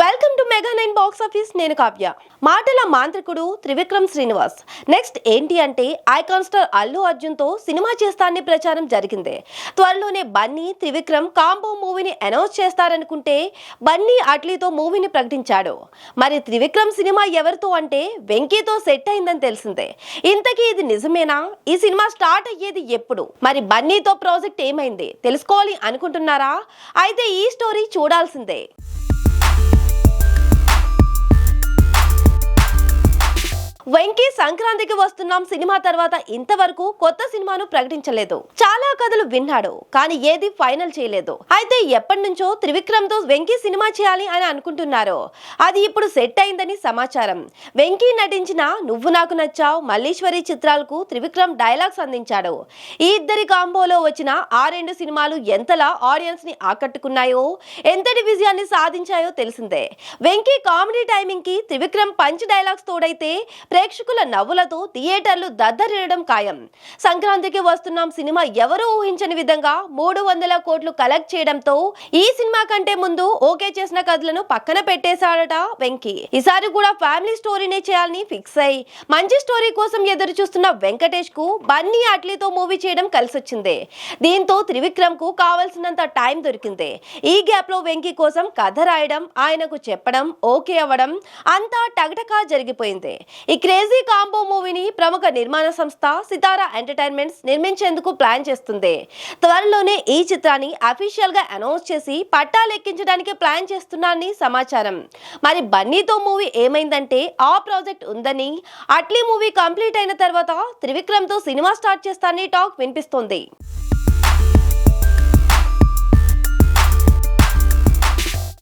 Welcome to mega nine box office నేను కావ్య. మాటల మాంత్రికుడు త్రివిక్రమ్ శ్రీనివాస్. నెక్స్ట్ ఏంటి అంటే ఐకాన్ స్టార్ అల్లు అర్జున్తో సినిమా చేస్తానని ప్రచారం జరిగింది. త్వరలోనే బన్నీ త్రివిక్రమ్ కాంబో మూవీని అనౌన్స్ చేస్తారనుకుంటే బన్నీ అట్లీతో మూవీని ప్రకటించాడు. మరి త్రివిక్రమ్ సినిమా ఎవరితో అంటే వెంకీతో సెట్ అయిందని తెలిసిందే. ఇంతకీ ఇది నిజమేనా? ఈ సినిమా స్టార్ట్ అయ్యేది ఎప్పుడు? మరి బన్నీతో ప్రాజెక్ట్ ఏమైంది? తెలుసుకోవాలి అనుకుంటున్నారా? అయితే ఈ స్టోరీ చూడాల్సిందే. వెంకీ సంక్రాంతికి వస్తున్నాం సినిమా తర్వాత ఇంతవరకు కొత్త సినిమాను ప్రకటించలేదు. చాలా కథలు విన్నాడు కానీ ఏది ఫైనల్ చేయలేదు. అయితే ఎప్పటి నుంచో త్రివిక్రమ్తో వెంకీ సినిమా చేయాలి అని అనుకుంటున్నారు. అది ఇప్పుడు సెట్ అయిందని సమాచారం. వెంకీ నటించిన నువ్వు నాకు నచ్చావు మల్లీశ్వరి చిత్రాలకు త్రివిక్రమ్ డైలాగ్స్ అందించాడు. ఈ ఇద్దరి కాంబోలో వచ్చిన ఆ రెండు సినిమాలు ఎంతలా ఆడియన్స్ని ఆకట్టుకున్నాయో ఎంతటి విజయాన్ని సాధించాయో తెలిసిందే. వెంకీ కామెడీ టైమింగ్కి త్రివిక్రమ్ పంచ్ డైలాగ్స్ తోడైతే ప్రేక్షకుల నవ్వులతో థియేటర్లు దద్దరిల్లడం ఖాయం. సంక్రాంతికి వస్తున్నాం సినిమా ఎవరూ ఊహించని విధంగా మూడు వందల కోట్లు కలెక్ట్ చేయడంతో ఈ సినిమా కంటే ముందు ఓకే చేసిన కథలను పక్కన పెట్టేశాడట వెంకీ. ఈసారి కూడా ఫ్యామిలీ స్టోరీనే చేయాలని ఫిక్స్ అయి మంచి స్టోరీ కోసం ఎదురు చూస్తున్న వెంకటేష్కు బన్నీ అట్లీతో మూవీ చేయడం కలిసొచ్చింది. దీంతో త్రివిక్రమ్కు కావాల్సినంత టైం దొరికింది. ఈ గ్యాప్లో వెంకీ కోసం కథ రాయడం ఆయనకు చెప్పడం ఓకే అవ్వడం అంతా టగటకా జరిగిపోయింది. ఈ క్రేజీ కాంబో మూవీని ప్రముఖ నిర్మాణ సంస్థ సితారా ఎంటర్టైన్మెంట్స్ నిర్మించేందుకు ప్లాన్ చేస్తుంది. త్వరలోనే ఈ చిత్రాన్ని అఫీషియల్గా అనౌన్స్ చేసి పట్టాలెక్కించడానికి ప్లాన్ చేస్తున్నారని సమాచారం. మరి బన్నీతో మూవీ ఏమైందంటే ఆ ప్రాజెక్ట్ ఉందని అట్లీ మూవీ కంప్లీట్ అయిన తర్వాత త్రివిక్రమ్తో సినిమా స్టార్ట్ చేస్తానని టాక్ వినిపిస్తోంది.